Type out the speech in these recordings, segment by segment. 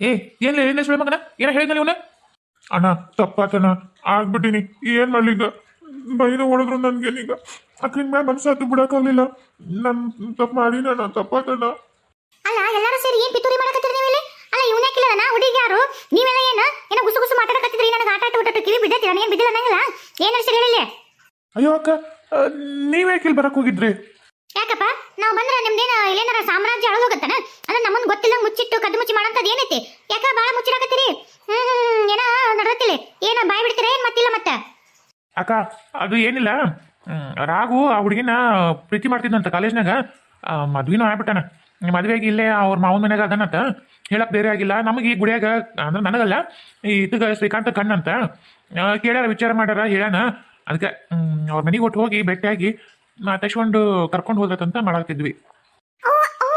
ಏ ಏನ್ ಏನೇ ಸುಳೆ ಮಗನ ಏನ ಹೇಳಿದ್ನ ಇವನ ಅಣ್ಣ ತಪ್ಪಾತನ ಆಗ್ಬಿಟ್ಟಿನಿ. ಏನ್ ಮಾಡ್ಲಿ ಈಗ ಬೈದು ಹೊಡೆದ್ರು ಈಗ. ಅಕ್ಕಿನ ಮೇಲೆ ಮನ್ಸಾತು ಬಿಡಕ್ಕಾಗ್ಲಿಲ್ಲ. ನನ್ ತಪ್ಪು ಮಾಡಿನ ಅಣ್ಣ ತಪ್ಪಾತಣ್ಣ. ಅಲ್ಲ ಎಲ್ಲರೂ ಸೇರಿ ಏನ್ ಪಿತೂರಿ ಮಾಡಕತ್ತೀರಿ ನೀವೆಲ್ಲಿ ಅಲ್ಲ ಇವನೇ ಕಿಲ್ಲನ ಹುಡುಗಿ ಯಾರು? ನೀವೆಲ್ಲ ಏನ? ಏನೋ ಗುಸು ಗುಸು ಮಾತಾಡಕತ್ತಿದ್ರಿ ನನಗೆ ಆಟ ಆಟ ಊಟ ಕಿವಿ ಬಿದ್ದೈತಿ ನಾನು ಏನ್ ಬಿದ್ದಿಲ್ಲ ನಂಗಿಲ್ಲ ಏನ್ ನಡ್ಸಿರಿ ಹೇಳಿ ಅಯ್ಯೋ ಅಕ್ಕ ನೀವೇ ಕಿಲ್ ಬರಕ್ ಹೋಗಿದ್ರಿ? ಯಾಕಪ್ಪ? ನಾವು ಬಂದ್ರೆ ನಿಮ್ದೇನ ಇಲ್ಲೇನಾರ ಸಾಮ್ರಾಜ್ಯ ಅಳಗೋಗತ್ತನ? ಅಂದ್ರೆ ನಮ್ಮನ್ ಗೊತ್ತಿಲ್ಲ, ಮುಚ್ಚಿಟ್ಟು ಕದ್ದು ಮುಚ್ಚಿ ಮಾಡಂತದ್ ಏನೈತಿ? ಯಾಕ ಬಾಳ ಮುಚ್ಚಿಡಾಕತ್ತೀರಿ? ಹ್ಮ್ ಏನ ನಡತಿಲ್ಲ ಏನ ಬಾಯ್ ಬಿಡ್ತೀರ, ಏನ್ ಮತ್ತಿಲ್ಲ ಮತ್ತ? ಅಕ್ಕ, ಅದು ಏನಿಲ್ಲ. ರಾಘು ಆ ಹುಡುಗಿನ ಪ್ರೀತಿ ಮಾಡ್ತಿದ್ದಂತ ಕಾಲೇಜ್ನಾಗ. ಮದ್ವಿನೂ ಆಗ್ಬಿಟ್ಟಾನ. ಮದ್ವೆಗೆ ಇಲ್ಲೇ ಅವ್ರ ಮಾವನ ಮನೆಯಾಗ ಅದನ್ನಂತ ಹೇಳಕ್ ಬೇರೆ ಆಗಿಲ್ಲ. ನಮಗೆ ಈ ಗುಡಿಯಾಗ, ಅಂದ್ರೆ ನನಗಲ್ಲ, ಈ ಇದಗ ಶ್ರೀಕಾಂತ ಕಣ್ಣಂತ ಕೇಳ್ಯಾರ, ವಿಚಾರ ಮಾಡ್ಯಾರ, ಹೇಳ್ಯಾನ. ಅದಕ್ಕೆ ಅವ್ರ ಮನೆಗೆ ಒಟ್ಟು ಹೋಗಿ ಭೇಟಿಯಾಗಿ ಮಾತಾಡ್ಸ್ಕೊಂಡು ಕರ್ಕೊಂಡು ಹೋದ್ರತಂತ ಮಾಡಾಕ್ತಿದ್ವಿ. ಓ ಓ,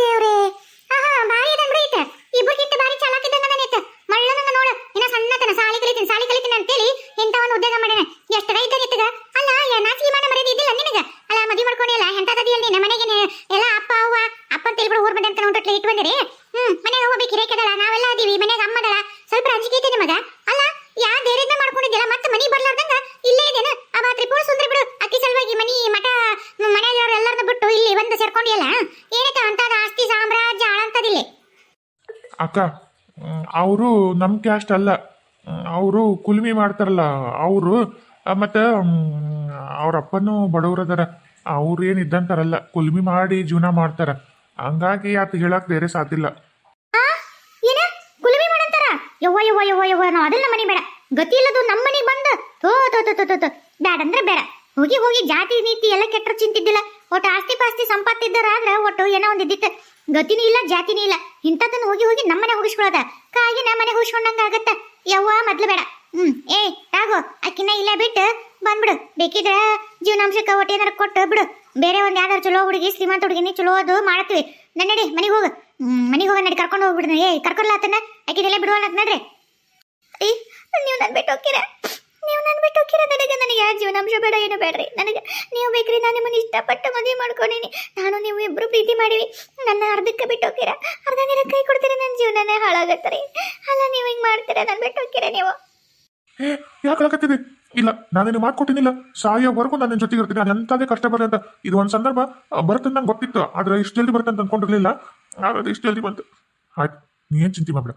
ದೇವ್ರೇ. ಆಹಾ ಬಾರಿ ಅದ ಬಿಡೈತ ಇಬ್ಬರಿಗಿಂತ ಬಾರಿ ಚಾಲಾಕಿದ್ದಂಗ ನನೈತ ಮಳ್ಳನಂಗ ನೋಡು. ಇನ್ನ ಸಣ್ಣತನ, ಸಾಲಿ ಕಲಿತೀನಿ ಸಾಲಿ ಕಲಿತೀನಿ ಅಂತೇಳಿ ಒಂದು ಉದ್ಯೋಗ ಮಾಡ್ಯಾನ ಎಷ್ಟು ರೈತ ನಿತ್ತಗ ಅಲ್ಲ ಯಾ ನಾಚಿಕೆ ಮಾಡ ಮರ್ಯಾದೆ ಇದ್ದಿಲ್ಲ ನಿನಗ ಅಲ್ಲ ಮದುವೆ ಮಾಡ್ಕೊಂಡಿಲ್ಲ ಎಂತದದಿ ಅಲ್ಲಿ ನಿನ್ನ ಮನೆಗೆ ನೀ- ಎಲ್ಲ ಅಪ್ಪ ಅವ್ವ ಅಪ್ಪ ತಿಳಿಬಿಡು ಊರ್ ಬಂದೆ ಅಂತ ನೋಡ್ರಿ ಇಟ್ಟು ಬಂದಿರಿ ಹ್ಮ್ ಮನೆಗೆ ಹೋಗ್ಬೇಕು ಹಿರೇಕದಳ ನಾವೆಲ್ಲ ಅದೀವಿ ಮನೆಗೆ ಅಮ್ಮದಳ ಸ್ವಲ್ಪ ಅಂಜಿಕೆ ಐತೆ ನಿಮಗ ಅಲ್ಲ ಯಾ ಧೈರ್ಯದ ಮಾಡ್ಕೊಂಡಿದ್ದಿಲ್ಲ ಮತ್ತೆ ಮನಿ ಬರ್ಲಾರ್ದಂಗ ಇಲ್ಲೇ ಇದೇನ ಅವ ತ್ರಿಪುರ ಸುಂದರಿ ಬಿಡು ಅಕ್ಕಿ ಸಲುವಾಗಿ ಮನಿ ಮಠ ಮನೆಯವ್ರು ಎಲ್ಲರನ್ನ ಬಿಟ್ಟು ಇಲ್ಲಿ ಬಂದು ಸೇರ್ಕೊಂಡಿಯಲ್ಲ ಏನೈತೆ ಅಂತದ ಆಸ್ತಿ ಸಾಮ್ರಾಜ್ಯ ಆಳಂತದಿಲ್ಲಿ ಅಕ್ಕ ಅವರು ನಮ್ಮ ಕ್ಯಾಸ್ಟ್ ಅಲ್ಲ. ಅವರು ಕುಲ್ಮಿ ಮಾಡ್ತಾರಲ್ಲ, ಅವರು ಮತ್ತು ಅವ್ರ ಅಪ್ಪನೂ ಬಡವ್ರದಾರ ಅವ್ರು ಏನು ಇದ್ದಂತಾರಲ್ಲ, ಕುಲ್ಮಿ ಮಾಡಿ ಜೀವನ ಮಾಡ್ತಾರ. ಹಂಗಾಗಿ ಆತ ಹೇಳಕ್ ಬೇರೆ ಸಾಧ್ಯ ಏನ? ಕುಲ್ಮಿ ಮಾಡಂತಾರ? ಯವ್ವ ಯವ್ವ ಯವ್ವ ಯವ್ವ, ನಾವು ಮನೆ ಬೇಡ. ಗತಿ ಇಲ್ಲದು ನಮ್ಮ ಮನೆಗೆ ಬಂದ. ತೋ ತೋ ತೋ ತೋ ಬೇಡ ಅಂದ್ರೆ ಬೇಡ. ಹೋಗಿ ಹೋಗಿ ಜಾತಿ, ನೀತಿ ಎಲ್ಲ ಕೆಟ್ಟರು ಚಿಂತಿದ್ದಿಲ್ಲ. ಒಟ್ಟು ಆಸ್ತಿ ಪಾಸ್ತಿ ಸಂಪತ್ತಿದ್ದರಾದ್ರೆ ಒಟ್ಟು ಏನೋ ಒಂದು ಇದ್ದಿತ್ತು. ಗತಿನೂ ಇಲ್ಲ, ಜಾತಿನೂ ಇಲ್ಲ. ಇಂಥದ್ದನ್ನು ಹೋಗಿ ಹೋಗಿ ನಮ್ಮನೆ ಹೋಗಿಸ್ಕೊಳ್ಳೋದ ಕಾಗಿ ನಮ್ಮನೆ ಹೋಗಿಸ್ಕೊಂಡಂಗೆ ಆಗತ್ತ. ಯವ್ವ, ಮೊದ್ಲು ಬೇಡ. ಹ್ಮ್, ಏ ರಾಗು ಅಕ್ಕಿನ ಇಲ್ಲೇ ಬಿಟ್ಟು ಬಂದ್ಬಿಡು. ಬೇಕಿದ್ರೆ ಜೀವನಾಂಶಕ್ಕೆ ಒಟ್ಟು ಏನಾರು ಕೊಟ್ಟು ಬಿಡು. ಬೇರೆ ಒಂದು ಯಾವ್ದಾರು ಚಲೋ ಹುಡುಗಿ, ಶ್ರೀಮಂತ ಹುಡುಗಿನಿ ಚಲೋ ಅದು ಮಾಡ್ತೀವಿ. ನನ್ನಡಿ ಮನೆಗೆ ಹೋಗು. ಮನೆಗೆ ಹೋಗ ನಡಿ, ಕರ್ಕೊಂಡು ಹೋಗ್ಬಿಡ್ದು ಏ ಕರ್ಕೊಲ್ಲ ಆತನ? ಆಕಿದೆಲ್ಲ ಬಿಡುವಲ್ಲ ನಡ್ರಿ ಏ, ನೀವು ನನ್ನ ಬಿಟ್ಟು ಹೋಗ್ತೀರ? ನೀವು ನನ್ನ ಬಿಟ್ಟು ಹೋಗಿರೋ ನನಗೆ ನನಗೆ ಯಾವ ಜೀವನಾಂಶ ಬೇಡ, ಏನು ಬೇಡ್ರಿ. ನನಗೆ ನೀವು ಬೇಕ್ರಿ, ನಾನು ನಿಮ್ಮನ್ನ ಇಷ್ಟಪಟ್ಟು ಮದುವೆ ಮಾಡ್ಕೊಂಡಿನಿ. ನಾನು ನೀವು ಇಬ್ರು ಪ್ರೀತಿ ಮಾಡಿವಿ. ನನ್ನ ಅರ್ಧಕ್ಕೆ ಬಿಟ್ಟು ಹೋಗಿರ ಅರ್ಧ ನೀರ ಕೈ ಕೊಡ್ತೀರಿ ನನ್ನ ಜೀವನನೇ ಹಾಳಾಗತ್ತರಿ ಅಲ್ಲ, ನೀವು ಹಿಂಗೆ ಮಾಡ್ತೀರಾ? ನಾನು ಬಿಟ್ಟು ಹೋಗಿರ ನೀವು. ಏ, ಯಾಕೆ ಹೇಳಕತ್ತಿದೆ ಇಲ್ಲ, ನಾನೇನು ಮಾಡ್ಕೊಟ್ಟಿನಿಲ್ಲ. ಸಾಯೋವರೆಗೂ ನಾನು ನಿನ್ನ ಜೊತೆಗೆ ಇರ್ತೀನಿ ನಾನು ಎಂಥದೇ ಕಷ್ಟ ಬರಲಿ ಅಂತ. ಇದು ಒಂದು ಸಂದರ್ಭ ಬರುತ್ತೆ ನಂಗೆ ಗೊತ್ತಿತ್ತು. ಆದ್ರೆ ಇಷ್ಟು ಜಲ್ದಿ ಬರುತ್ತೆ ಅಂತ ಅಂದ್ಕೊಂಡಿರಲಿಲ್ಲ ಆದ್ರೆ ಇಷ್ಟು ಜಲ್ದಿ ಬಂತು. ಆಯ್ತು, ನೀ ಏನು ಚಿಂತೆ ಮಾಡಬೇಡ.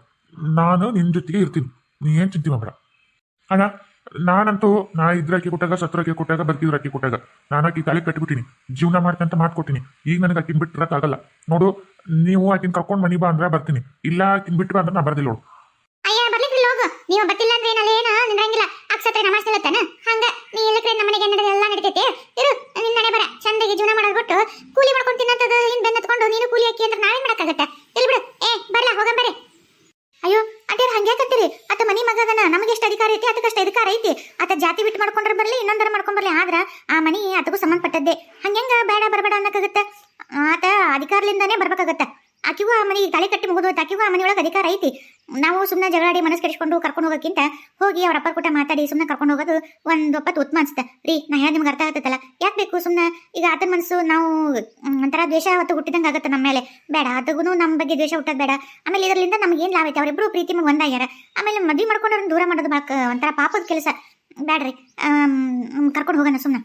ನಾನು ನಿನ್ನ ಜೊತೆಗೆ ಇರ್ತೀನಿ. ನೀ ಏನು ಚಿಂತೆ ಮಾಡಬೇಡ. ಅಣ್ಣ ನಾನಂತೂ ನಾ ಇದ್ರಾಕಿ ಕೊಟ್ಟಾಗ ಸತ್ರಕ್ಕೆ ಕೊಟ್ಟಾಗ, ಬದುಕಿದ್ರಾಕಿ ಕೊಟ್ಟಾಗ ನಾನು ಆಕಿ ತಲೆ ಕಟ್ಬಿಟ್ಟಿನಿ. ಜೀವನ ಮಾಡ್ತಂತ ಮಾಡ್ಕೊತೀನಿ ಈಗ ನನಗೆ ಆಕಿನ ಬಿಟ್ಟಿರಕ್ಕಾಗಲ್ಲ ನೋಡು, ನೀವು ಆಕಿನ ಕರ್ಕೊಂಡು ಮನಿ ಬಾ ಅಂದ್ರೆ ಬರ್ತೀನಿ. ಇಲ್ಲ ಆಕಿನ ಬಿಟ್ಟು ಬಾ ಅಂದ್ರೆ ನಾ ಬರ್ದಿಲ್ಲ ನೋಡು. ಅಯ್ಯ ಬರ್ಲಿಕ್ರಿ ಹೋಗು. ನೀವು ಬರ್ತಿಲ್ಲ ಅಂದ್ರೆ ಏನಲ್ಲ ಏನ ನಿಂದ್ರಂಗಿಲ್ಲ. ಅಕ್ಷತ್ರ ನಮಾಸ್ ನಿಲ್ಲತ್ತಾನ ಹಂಗ, ನೀ ಎಲ್ಲಕ್ರೆ ನಮ್ಮ ಮನೆಗೆ ನಡೆದ ಎಲ್ಲ ನಡೀತೈತೆ? ಇರು, ನಿನ್ನ ನಡೆ ಬರ. ಚಂದಾಗಿ ಜೀವನ ಮಾಡೋದು ಬಿಟ್ಟು ಕೂಲಿ ಮಾಡ್ಕೊಂಡು ತಿನ್ನಂತದ ಹಿಂದ್ ಬೆನ್ನತ್ಕೊಂಡು ನೀನು ಕೂಲಿ ಹಾಕಿ ಅಂದ್ರೆ ನಾವೇನ್ ಮಾಡಕ್ಕಾಗತ್ತ? ಇಲ್ಲಿ ಬಿಡು. ಏ, ಬರ್ಲಾ ಹೋಗಂ ಬರ್ರಿ. ಅಯ್ಯೋ ಅದೇ ಹಂಗ್ಯಾಕತ್ತೀರಿ ನಮಗೆ ಎಷ್ಟು ಅಧಿಕಾರ ಐತಿ ಅದಕ್ಕಷ್ಟು ಅಧಿಕಾರ ಐತಿ. ಆತ ಜಾತಿ ಬಿಟ್ಟು ಮಾಡ್ಕೊಂಡ್ರೆ ಬರಲಿ, ಇನ್ನೊಂದರ ಮಾಡ್ಕೊಂಡ್ ಬರ್ಲಿ. ಆದ್ರ ಆ ಮನಿ ಆತಗೂ ಸಂಬಂಧಪಟ್ಟದ್ದೇ. ಹಂಗೆಂಗ ಬೇಡ, ಬರಬೇಡ ಅನ್ನಕ್ಕಾಗತ್ತೆ? ಆತ ಅಧಿಕಾರಲಿಂದಾನೇ ಬರ್ಬೇಕಾಗತ್ತ? ಆಕಿಗೂ ಆ ಮನೆಗೆ ತಲೆ ಕಟ್ಟಿ ಮುಗಿದು ಆಕಿಗೂ ಆ ಮನೆಯೊಳಗೆ ಅಧಿಕಾರ ಐತಿ. ನಾವು ಸುಮ್ಮನೆ ಜಗಳಾಡಿ ಮನಸ್ಸು ಕೆಡಿಸ್ಕೊಂಡು ಕರ್ಕೊಂಡು ಹೋಗೋಕ್ಕಿಂತ ಹೋಗಿ ಅವ್ರ ಅಪ್ಪ ಕೂಟ ಮಾತಾಡಿ ಸುಮ್ಮನೆ ಕರ್ಕೊಂಡು ಹೋಗೋದು ಒಂದು ಒಪ್ಪತ್ತು ಉತ್ತಮ ಅನ್ಸುತ್ತೆ. ರೀ, ನಾ ಹೇಳಿ ನಿಮ್ಗೆ ಅರ್ಥ ಆಗತ್ತಲ್ಲ? ಯಾಕೆ ಬೇಕು ಸುಮ್ಮನೆ ಈಗ ಆತನ ಮನಸ್ಸು ನಾವು ಒಂಥರ ದ್ವೇಷ ಹೊತ್ತು ಹುಟ್ಟಿದಂಗೆ ಆಗುತ್ತೆ ನಮ್ಮ ಮೇಲೆ. ಬೇಡ ಅದಗೂ ನಮ್ಮ ಬಗ್ಗೆ ದ್ವೇಷ ಹುಟ್ಟೋದು ಬೇಡ. ಆಮೇಲೆ ಇದರಿಂದ ನಮ್ಗೆ ಏನು ಲಾಭ ಐತೆ? ಅವರಿಬ್ಬರು ಪ್ರೀತಿ ಒಂದಾಗ್ಯಾರ ಆಮೇಲೆ ಮದುವೆ ಮಾಡ್ಕೊಂಡು ಅವ್ರನ್ನ ದೂರ ಮಾಡೋದು ಒಂಥರ ಪಾಪದ ಕೆಲಸ. ಬೇಡ್ರಿ ಕರ್ಕೊಂಡು ಹೋಗೋಣ ಸುಮ್ಮನೆ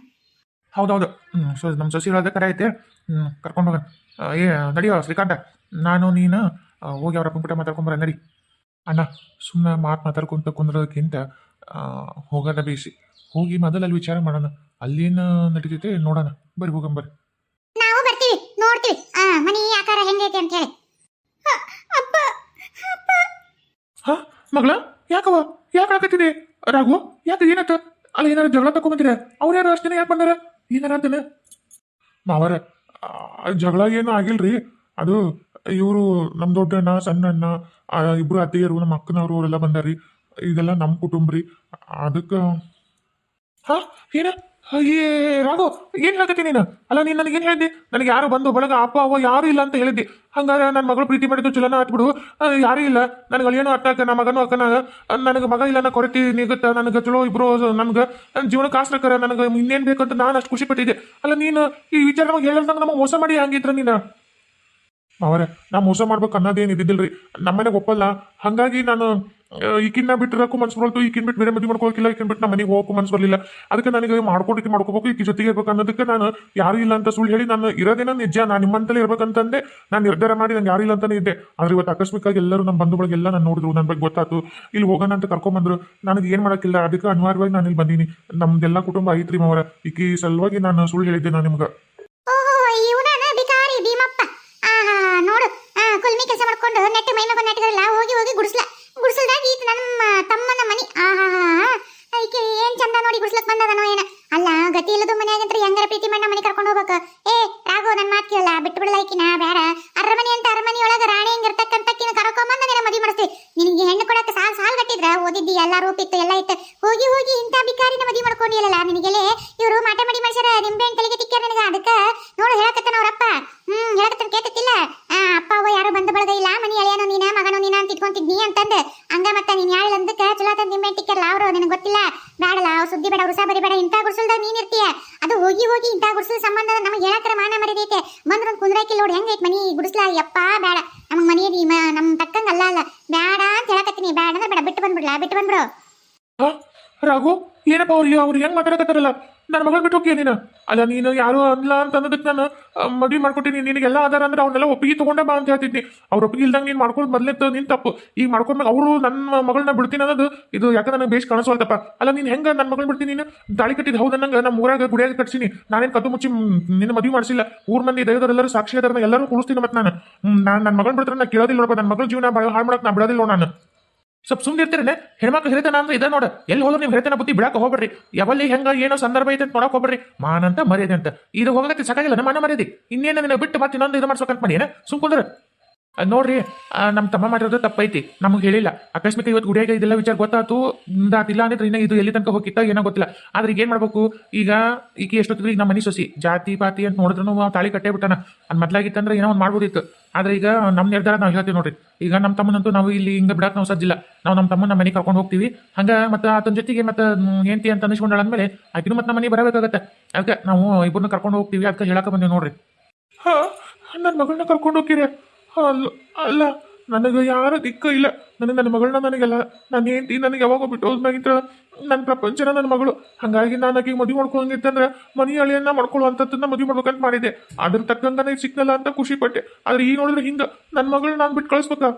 ಹೌದೌದು. ಹ್ಞೂ ಸೊ ನಮ್ಮ ಸೊಸಿ ಹೇಳೋದೇ ಕರೆ ಐತೆ. ಹ್ಞೂ ಕರ್ಕೊಂಡು ಹೋಗೋಣ. ಏ ನಡಿಯೋ ಶ್ರೀಕಾಂತ ನಾನು ನೀನು ಹೋಗಿ ಅವ್ರ ಅಪ್ಪನ ಕೂಟ ಮಾತಾಡ್ಕೊಂಬರ ನಡಿ. ಅಣ್ಣ ಸುಮ್ಮನೆ ಮಾತು ಮಾತಾಡ್ಕೊಂತ ಕುಂದ್ರೋದಕ್ಕಿಂತ ಹೋಗೋದ ಬೇಸಿ ಹೋಗಿ ಮೊದಲಲ್ಲಿ ವಿಚಾರ ಮಾಡೋಣ. ಅಲ್ಲಿನ ನಡೀತೈತೆ ನೋಡೋಣ. ಬರ್ರಿ ಹೋಗಂಬರ್ರಿ ನಾವು ಬರ್ತೀವಿ ನೋಡ್ತೀವಿ. ಮನಿ ಆಕಾರ ಹೆಂಗೈತೆ ಅಂತ ಹೇಳಿ. ಹಾ ಮಗಳ ಯಾಕವ ಯಾಕೆ ಆಗತ್ತಿದೆ ರಾಘು ಯಾಕೆ ಏನಾಯ್ತು? ಅಲ್ಲಿ ಏನಾರು ಜಗಳ ತಗೊಂಬಂದಿರ ಅವ್ರು ಯಾರು ಅಷ್ಟು ಯಾಕೆ ಬಂದಾರ? ಏನಾರ ಅಂತಾನೆ ಮಾವರ ಜಗಳ ಏನು ಆಗಿಲ್ರಿ. ಅದು ಇವರು ನಮ್ಮ ದೊಡ್ಡಣ್ಣ ಸಣ್ಣಣ್ಣ ಆ, ಇಬ್ರು ಅತ್ತೆಯರು ನಮ್ಮ ಅಕ್ಕನವರು ಅವರೆಲ್ಲ ಬಂದಾರಿ ಇದೆಲ್ಲ ನಮ್ಮ ಕುಟುಂಬ ರೀ ಅದಕ್ಕೆ ಹಾ ಏನ? ಏ ರಾಘು, ಏನ್ ಹೇಳಕತ್ತಿ ನೀನು? ಅಲ್ಲ, ನೀನ್ ನನಗೇನ್ ಹೇಳಿದ್ದಿ? ನನಗೆ ಯಾರು ಬಂದು ಬಳಗ ಅಪ್ಪ, ಅವ್ವ ಯಾರು ಇಲ್ಲ ಅಂತ ಹೇಳಿದ್ದಿ. ಹಂಗಾರೆ ನನ್ನ ಮಗಳು ಪ್ರೀತಿ ಮಾಡಿದ್ದು ಚುಲನ ಬಿಡು ಯಾರೂ ಇಲ್ಲ. ನನಗೆ ಅರ್ಥ ಅತ್ತಾಕ ನಮ್ಮ ಮಗನೂ ಅಕ್ಕನಾಗ ನನಗೆ ಮಗ ಇಲ್ಲ ನಾ ಕೊರತಿ ನೀಗುತ್ತ, ನನಗೆ ಚಲೋ ಇಬ್ರು, ನನಗೆ. ನನ್ನ ಜೀವನಕ್ಕೆ ಆಶ್ರಕರ ನನಗೆ ಇನ್ನೇನ್ ಬೇಕಂತ ನಾನು ಅಷ್ಟು ಖುಷಿ ಪಟ್ಟಿದ್ದೆ. ಅಲ್ಲ, ನೀನು ಈ ವಿಚಾರ ನಮಗೆ ಹೇಳ್ದಂಗೆ ನಮಗೆ ಮೋಸ ಮಾಡಿ ಹಂಗಿದ್ರ ನೀನು? ಅವರೇ ನಾ ಮೋಸ ಮಾಡ್ಬೇಕು ಅನ್ನೋದೇನು ರೀ ನಮ್ಮನೆಗೆ ಒಪ್ಪಲ್ಲ. ಹಂಗಾಗಿ ನಾನು ಈಕಿನ್ನ ಬಿಟ್ಟಿರಕ್ಕೂ ಮನ್ಸು ಬರಲ್ತು ಈಕಿನ್ ಬಿಟ್ಟು ಬೇರೆ ಮದುವೆ ಮಾಡ್ಕೋಕಿಲ್ಲ ಈಕಿನ್ ಬಿಟ್ಟು ನಮ್ಮ ಮನೆಗೆ ಹೋಗಕ್ಕೂ ಮನ್ಸು ಬರಲಿಲ್ಲ. ಅದಕ್ಕೆ ನನಗೆ ಮಾಡ್ಕೊಟ್ಟು ಮಾಡ್ಕೋಬೇಕು ಈಕಿ ಜೊತೆಗೆ ಇರ್ಬೇಕು ಅನ್ನೋದಕ್ಕೆ ನಾನು ಯಾರು ಇಲ್ಲ ಅಂತ ಸುಳ್ಳು ಹೇಳಿ ನಾನು ಇರೋದೇನೋ ನಿಜ, ನಾನು ನಿಮ್ಮಂತಲೇ ಇರ್ಬೇಕಂತಂದೆ ನಾನು ನಿರ್ಧಾರ ಮಾಡಿ ನಂಗೆ ಯಾರು ಇಲ್ಲ ಅಂತಾನೆ ಇದ್ದೆ. ಆದ್ರೆ ಇವತ್ತು ಆಕಸ್ಮಿಕವಾಗಿ ಎಲ್ಲರೂ ನಮ್ಮ ಬಂಧುಗಳಿಗೆಲ್ಲ ನಾನು ನೋಡಿದ್ರು ನನ್ನ ಬಗ್ಗೆ ಗೊತ್ತಾಯ್ತು ಇಲ್ಲಿ ಹೋಗೋಣ ಅಂತ ಕರ್ಕೊಂಬಂದ್ರು. ನನಗೆ ಏನು ಮಾಡೋಕ್ಕಿಲ್ಲ, ಅದಕ್ಕೆ ಅನಿವಾರ್ಯವಾಗಿ ನಾನು ಇಲ್ಲಿ ಬಂದೀನಿ. ನಮ್ದೆಲ್ಲ ಕುಟುಂಬ ಐತ್ರಿ ಮಾವರ. ಈಕಿ ಸಲುವಾಗಿ ನಾನು ಸುಳ್ಳು ಹೇಳಿದ್ದೆ ನಾನು ನಿಮ್ಗೆ. ನೋಡು. ಕೆಲಸ ಮಾಡ್ಕೊಂಡು ನೆಟ್ಟ ಮೈ ಮಗ ಹೋಗಿ ಹೋಗಿ ಗುಡಿಸ್ಲ. ನಮ್ಮ ತಮ್ಮನ ಮನಿ. ಆಹಾ ಐಕೆ ಏನ್ ಚಂದ ನೋಡಿ ಗುಡ್ಸ್ಲಕ್ ಬಂದದನೋ ಏನ. ಅಲ್ಲ, ಗತಿ ಇಲ್ಲದ ಮನ್ಯಾಗಂತ್ರ ಹೆಂಗಾರ ಪ್ರೀತಿ ಮಣ್ಣ ಮನೆ ಕರ್ಕೊಂಡು ಹೋಗ್ಬೇಕು? ಏ ರಾಘು ನನ್ನ ಮಾತು ಕೇಳಲ್ಲ ಬಿಟ್ಟು ಬಿಡಲ್ಲ ಐಕಿನ ಬೇಡ. ಅರಮನೆ ಅಂತ ಅರಮನೆ ಒಳಗ ರಾಣಿ ಹೆಂಗಿರ್ತಕ್ಕಂತಕ್ಕಿನ ಕರ್ಕೊಂಬಂದ ನಿನ್ನ ಮದಿ ಮಾಡಿಸ್ತಿ ನಿನಗೆ ಹೆಣ್ಣು ಕೊಡಕ್ಕೆ ಸಾಲ್ ಸಾಲ್ ಕಟ್ಟಿದ್ರ, ಓದಿದ್ದಿ, ಎಲ್ಲ ರೂಪಿತ್ತು ಎಲ್ಲ ಇತ್ತು. ಹೋಗಿ ಹೋಗಿ ಇಂಥ ಬಿಕಾರಿನ ಮದಿ ಮಾಡ್ಕೊಂಡಿಲ್ಲಲ್ಲ ನಿನಗೆಲೆ ಇವರು ಮಾಟ ಮಾಡಿ ಮಾಡ್ಸ್ಯಾರ ನಿಂಬೆ ಹಣ್ಣು ತಲೆಗೆ ತಿಕ್ಕ್ಯಾರ ನಿನಗ ಅದಕ್ಕ ನೋಡು ಹೇಳಕತ್ತಾನ ಅವ್ರಪ್ಪ ಹ್ಮ್ ಹೇಳಕತ್ತಾನ ಕೇಳ್ತಿಲ್ಲ ಆ ಅಪ್ಪ ಅವ್ವ ಯಾರು ಬಂದ ಬಳಗ ಇಲ್ಲ ಮನಿ ಅಳಿಯನೋ ನೀನ ಮಗನೋ ನೀನ ಅಂತ ಇಟ್ಕೊಂತಿದ್ನಿ ಅಂತಂದ ಹಂಗ ಮತ್ತ ನೀನ್ ಯಾಳು ಅಂದಕ್ಕ ಚಲೋ ತಂದ ನಿಂಬೆ ಹಣ್ಣು ತಿಕ್ಕ್ಯಾರಲ್ಲ ಅವ್ರು ನಿನಗೆ ಗೊತ್ತಿಲ್ಲ ಬೇಡಲ್ಲ ಅವ್ರ ಸುದ್ದಿ ಬೇಡ ಉರ್ಸಾ ಬರಿ ಬೇಡ ಇಂಥ ಗುಡ್ಸಲ್ದಾಗ ನೀನ್ ಇರ್ತೀಯ ಅದು ಹೋಗಿ ಹೋಗಿ ಇಂಥ ಗುಡ್ಸಲ್ ಸಂಬಂಧ ನಮಗೆ ಹೇಳಕ್ರ ಮಾನ ಮರಿದೈತೆ ಬಂದ್ರ ಒಂದು ಕುಂದ್ರಾಕಿಲ್ಲ ನೋಡಿ ಹೆಂಗೈತ್ ಮನಿ ಗುಡಿಸ್ಲಾ ಯಪ್ಪ ಬೇಡ ನಮಗ್ ಮನಿ ಅದಿ ಮ- ನಮ್ ತಕ್ಕಂಗ ಅಲ್ಲ ಅಲ್ಲ ಬೇಡ ಅಂತ ಹೇಳಕತ್ತೀನಿ ಬೇಡ ಅಂದ್ರೆ ಬೇಡ ಬಿಟ್ಟು ಬಂದ್ಬಿಡು. ಹಾ? ರಾಘು, ಏನಪ್ಪ ಅವ್ರು ಅವ್ರು ಹೆಂಗ್ ಮಾತಾಡಕತ್ತಾರಲ್ಲ? ನನ್ನ ಮಗಳ ಬಿಟ್ಟು ಹೋಗ್ಯ ನೀನು? ಅಲ್ಲ, ನೀನು ಯಾರು ಅನ್ಲ ಅಂತ ಅನ್ನೋದಕ್ಕೆ ನಾನು ಮದುವೆ ಮಾಡ್ಕೊಟ್ಟಿನಿ. ನಿನಗೆಲ್ಲ ಆಧಾರ ಅಂದ್ರೆ ಅವನ್ನೆಲ್ಲ ಒಪ್ಪಿಗೆ ತಗೊಂಡೆ ಬಾ ಅಂತ ಹೇಳ್ತಿದ್ನಿ. ಅವ್ರ ಒಪ್ಪಿಗೆ ಇಲ್ದಂಗೆ ನೀನು ಮಾಡ್ಕೊಂಡು ಮೊದ್ಲೆತ್ತು ನಿನ್ ತಪ್ಪು. ಈಗ ಮಾಡ್ಕೊಂಡ್ಮೇಲೆ ಅವರು ನನ್ನ ಮಗಳನ್ನ ಬಿಡ್ತೀನಿ ಅನ್ನೋದು, ಇದು ಯಾಕೆ ನನಗೆ ಬೇಸ್ ಕಾಣಿಸೋಲ್ತಪ್ಪ ಅಲ್ಲ, ನೀನು ಹೆಂಗ ನನ್ನ ಮಗಳು ಬಿಡ್ತೀನಿ? ನೀನು ದಾಳಿ ಕಟ್ಟಿದ್ದು ಹೌದು? ನಂಗೆ ನಮ್ಮ ಊರಾಗ ಗುಡಿಯಾಗ ಕಟ್ಸಿನಿ. ನಾನೇನು ಕದ್ದು ಮುಚ್ಚಿ ನಿನ್ನ ಮದುವೆ ಮಾಡಿಸಿಲ್ಲ. ಊರ್ ಮಂದಿ ದೈವದವರೆಲ್ಲರೂ ಸಾಕ್ಷಿ ಅದರನ್ನ ಎಲ್ಲರೂ ಕೂಡಿಸ್ತೀನಿ ಮತ್ತೆ ನಾನು. ನಾನು ನನ್ನ ಮಗಳ ಬಿಡ್ತಾರೆ ನಾನು ಕೇಳೋದಿಲ್ಲ ನೋಡಪ್ಪ. ನನ್ನ ಮಗಳ ಜೀವನ ಹಾಳು ಮಾಡಕ್ಕೆ ನಾ ಬಿಡೋದಿಲ್ಲ ನಾನು. ಸ್ವಲ್ಪ ಸುಮ್ಮನೆ ಇರ್ತೀರಲ್ಲ ಹೆಣ್ಮಕ್ಳು ಹಿರಿತನ ಅಂದ್ರೆ ಇದೆ ನೋಡ. ಎಲ್ಲಿ ಹೋದ್ರು ನೀವು ಹಿರಿತನ ಬುದ್ಧಿ ಬಿಡಕ್ಕೆ ಹೋಗ್ಬೇಡ್ರಿ. ಯಾವಲ್ಲಿ ಹೆಂಗ, ಏನೋ ಸಂದರ್ಭ ಐತೆ ಅಂತ ನೋಡಕ್ ಹೋಗ್ಬೇಡ್ರಿ. ಮಾನಂತ ಮರ್ಯಾದೆ ಅಂತ. ಇದು ಹೋಗಕ್ಕೆ ಸಕಾಗಿಲ್ಲ. ನಮ್ಮ ಮರ್ಯಾದೆ. ಇನ್ನೇನು ನಿನ್ನ ಬಿಟ್ಟು ಮತ್ತೆ ಇನ್ನೊಂದು ಇದು ಮಾಡ್ಸೋಕಂತ ಮಾಡಿ, ಏನ? ಸುಮ್ಕೊಂಡ್ರೆ ನೋಡ್ರಿ ನಮ್ಮ ತಮ್ಮ ಮಾಡಿರೋದು ತಪ್ಪೈತಿ. ನಮಗೆ ಹೇಳಿಲ್ಲ. ಆಕಸ್ಮಿಕ ಇವತ್ತು ಗುಡಿಯಾಗ ಇದೆಲ್ಲ ವಿಚಾರ ಗೊತ್ತಾಯ್ತು ದಾತಿಲ್ಲ ಅಂದ್ರೆ ಇನ್ನ ಇದು ಎಲ್ಲಿ ತನಕ ಹೋಗಿತ್ತ ಏನೋ ಗೊತ್ತಿಲ್ಲ. ಆದ್ರೆ ಈಗ ಏನ್ ಮಾಡ್ಬೇಕು? ಈಗ ಈಗ ಎಷ್ಟೊತ್ತಿಗೆ ಈಗ ನಮ್ಮ ಮನೆ ಸೊಸಿ, ಜಾತಿ, ಪಾತಿ ಅಂತ ನೋಡಿದ್ರು ತಾಳಿ ಕಟ್ಟೇ ಬಿಟ್ಟಾನ. ಅದ್ ಮೊದಲಾಗಿತ್ತಂದ್ರೆ ಏನೋ ಒಂದು ಮಾಡ್ಬೋದಿತ್ತು. ಆದ್ರೆ ಈಗ ನಮ್ಮ ನಿರ್ಧಾರ ನಾವು ಹೇಳ್ತೀವಿ ನೋಡ್ರಿ. ಈಗ ನಮ್ಮ ತಮ್ಮನಂತೂ ನಾವು ಇಲ್ಲಿ ಹಿಂಗೆ ಬಿಡಕ್ಕೆ ನಾವು ಸಜ್ಜಿಲ್ಲ ನಾವು ನಮ್ಮ ತಮ್ಮನ ಮನೆ ಕರ್ಕೊಂಡು ಹೋಗ್ತೀವಿ. ಹಂಗೆ ಮತ್ತೆ ಆತನ ಜೊತೆಗೆ ಮತ್ತೆ ಹೆಂಡತಿ ಅಂತ ಅನಿಸ್ಕೊಂಡಾಳ ಅಂದ್ಮೇಲೆ ಆಕಿನೂ ಮತ್ತೆ ನಮ್ಮ ಮನೆ ಬರಬೇಕಾಗತ್ತೆ. ಅದಕ್ಕೆ ನಾವು ಇಬ್ಬರನ್ನ ಕರ್ಕೊಂಡು ಹೋಗ್ತೀವಿ. ಅದಕ್ಕೆ ಹೇಳಕ್ಕೆ ಬಂದೀವಿ ನೋಡ್ರಿ. ಹಾಂ ನನ್ನ ಮಗಳನ್ನ ಕರ್ಕೊಂಡು ಹೋಗ್ತೀರಿ? ಅಲ್ಲ ಅಲ್ಲ, ನನಗೆ ಯಾರ ದಿಕ್ಕ ಇಲ್ಲ. ನನಗೆ ನನ್ನ ಮಗಳನ್ನ ನನಗೆಲ್ಲ, ನನ್ನ ಹೆಂಡತಿ ನನಗೆ ಯಾವಾಗ ಬಿಟ್ಟು ಹೋದ್ಮ್ಯಾಗಿಂತ ನನ್ನ ಪ್ರಪಂಚನ ನನ್ನ ಮಗಳು. ಹಾಗಾಗಿ ನಾನು ಆಕೆಗೆ ಮದುವೆ ಮಾಡ್ಕೊಂಡಿತ್ತಂದ್ರೆ ಮನಿ ಅಳಿಯನ್ನ ಮಾಡ್ಕೊಳ್ಳುವಂಥದ್ದನ್ನ ಮದುವೆ ಮಾಡ್ಬೇಕಂತ ಮಾಡಿದೆ. ಅದ್ರ ತಕ್ಕಂಗೆ ನನಗೆ ಸಿಕ್ನಲ್ಲ ಅಂತ ಖುಷಿ ಪಟ್ಟೆ ಆದ್ರೆ ಈಗ ನೋಡಿದ್ರೆ ಹಿಂಗೆ ನನ್ನ ಮಗಳು ನಾನು ಬಿಟ್ಟು ಕಳಿಸ್ಬೇಕಾ?